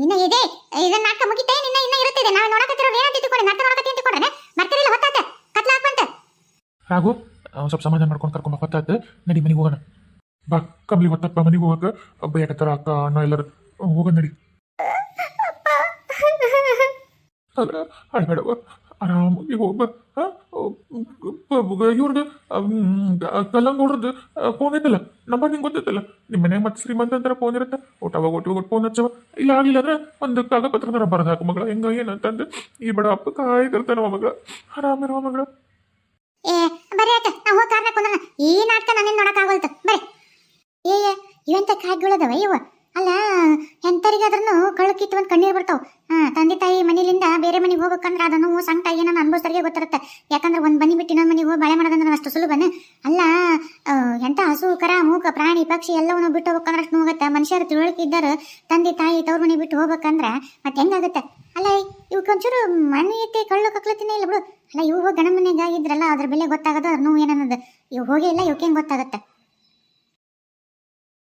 ಇನ್ನ ಇದೆ ಇದನ್ನ ನಾಟಕ ಮುಗಿತೇ ಇನ್ನ ಇನ್ನ ಇರುತ್ತಿದೆ ನಾವು ನೋಡಕತ್ತಿರೋ ಏನಂತ ತಿಳ್ಕೊಂಡೆ ನಾಟಕ ನೋಡಕತ್ತಿ ಅಂತ ಕೊಡ್ರೆ ಬರ್ತಿರಲಿಲ್ಲ ಹೊತ್ತಾತ ಕತ್ಲ ಹಾಕ್ಬಂತ ರಾಘು ಸ್ವಲ್ಪ ಸಮಾಧಾನ ಮಾಡ್ಕೊಂಡು ಕರ್ಕೊಂಡು ಹೊತ್ತಾತ ನಡಿ ಮನೆಗೆ ಹೋಗೋಣ. ಬಾ ಕಮಲಿ ಹೊತ್ತಪ್ಪ ಮನೆಗೆ ಹೋಗಕ್ಕೆ ಬೈಯಕತ್ತಾರ ಅಕ್ಕ, ಅಣ್ಣ ಎಲ್ಲರೂ ಹೋಗ ನಡಿ. ಅಲ್ಲ ಅಳಬೇಡವ ಆರಾಮಾಗಿ ಹೋಗ್ಬ. ಇವ್ರದ್ದು ಕಲ್ಲಂಗೌಡ್ರದ್ದು ಫೋನ್ ಐತಲ್ಲ ನಂಬರ್ ನಿಂಗೆ ಗೊತ್ತೈತಲ್ಲ ನಿಮ್ಮ ಮನೆಗೆ ಮತ್ತೆ ಶ್ರೀಮಂತ ಅಂತಾರ ಫೋನ್ ಇರುತ್ತೆ? ಊಟ ಒಟ್ಟು ಹೋಗಿ ಫೋನ್ ಹಚ್ಚವ ಇಲ್ಲ ಆಗಿಲ್ಲ ಅಂದ್ರೆ ಒಂದು ಕಾಗದ ಪತ್ರನ ಬರೆದು ಹಾಕು ಮಗಳ. ಹೆಂಗ ಏನಂತಂದು ಈ ಬಡ ಅಪ್ಪ ಕಾಯ್ತಿರ್ತಾನ ಮಗಳ. ಆರಾಮಿರುವ ಮಗಳ. ಏ, ಬರೀ ಆಯ್ತ. ನಾವು ಹೋಗಿ ಕಾರ್ನ ಕುಂದ್ರ ಈ ನಾಟಕ ನನ್ನಿಂದ ನೋಡಕ್ ಬರೀ ಇವಂತ ಕಾಯ್ಗಳದವ ಇವ. ಅಲ್ಲ ಎಂತರಿಗಾದ್ರೂ ಕಳ್ಳು ಕಿತ್ತು ಒಂದು ಕಣ್ಣೀರು ಬರ್ತಾವ. ಹಾ, ತಂದೆ ತಾಯಿ ಮನೆಯಿಂದ ಬೇರೆ ಮನೆಗೆ ಹೋಗ್ಬೇಕಂದ್ರೆ ಅದನ್ನು ಸಂಕಟ ಏನೋ ಅನ್ಭವಿಸೋರಿಗೆ ಗೊತ್ತಿರುತ್ತೆ. ಯಾಕಂದ್ರೆ ಒಂದು ಬನ್ನಿ ಬಿಟ್ಟು ಇನ್ನೊಂದು ಮನೆಗೆ ಹೋಗಿ ಬಾಳೆ ಮಾಡೋದಂದ್ರೆ ಅಷ್ಟು ಸುಲಭನ? ಅಲ್ಲ ಎಂಥ ಎಂತ ಹಸು, ಕರ, ಮೂಕ, ಪ್ರಾಣಿ, ಪಕ್ಷಿ ಎಲ್ಲವನ್ನು ಬಿಟ್ಟು ಹೋಗ್ಬೇಕಂದ್ರೆ ಅಷ್ಟು ಹೋಗುತ್ತೆ ಮನುಷ್ಯರು ತಿಳುವಳಿಕೆ ಇದ್ದಾರೆ ತಂದೆ ತಾಯಿ ತವ್ರ ಮನೆ ಬಿಟ್ಟು ಹೋಗ್ಬೇಕಂದ್ರೆ ಮತ್ತೆ ಹೆಂಗಾಗುತ್ತೆ? ಅಲ್ಲ ಇವಕ್ಕೊಂಚೂರು ಮನೆ ಐತಿ, ಕಳ್ಳು ಕಕ್ಲತಿನೇ ಇಲ್ಲ ಬಿಡು. ಅಲ್ಲ, ಇವು ಹೋಗಿ ಗಣ ಮನೆಗೆ ಇದ್ರಲ್ಲ, ಅದ್ರ ಬೆಲೆ ಗೊತ್ತಾಗೋದು? ಅದ್ರ ನೋವು ಏನನ್ನೋದು? ಇವು ಹೋಗೇ ಇಲ್ಲ ಇವಕ್ಕೆ ಗೊತ್ತಾಗತ್ತೆ?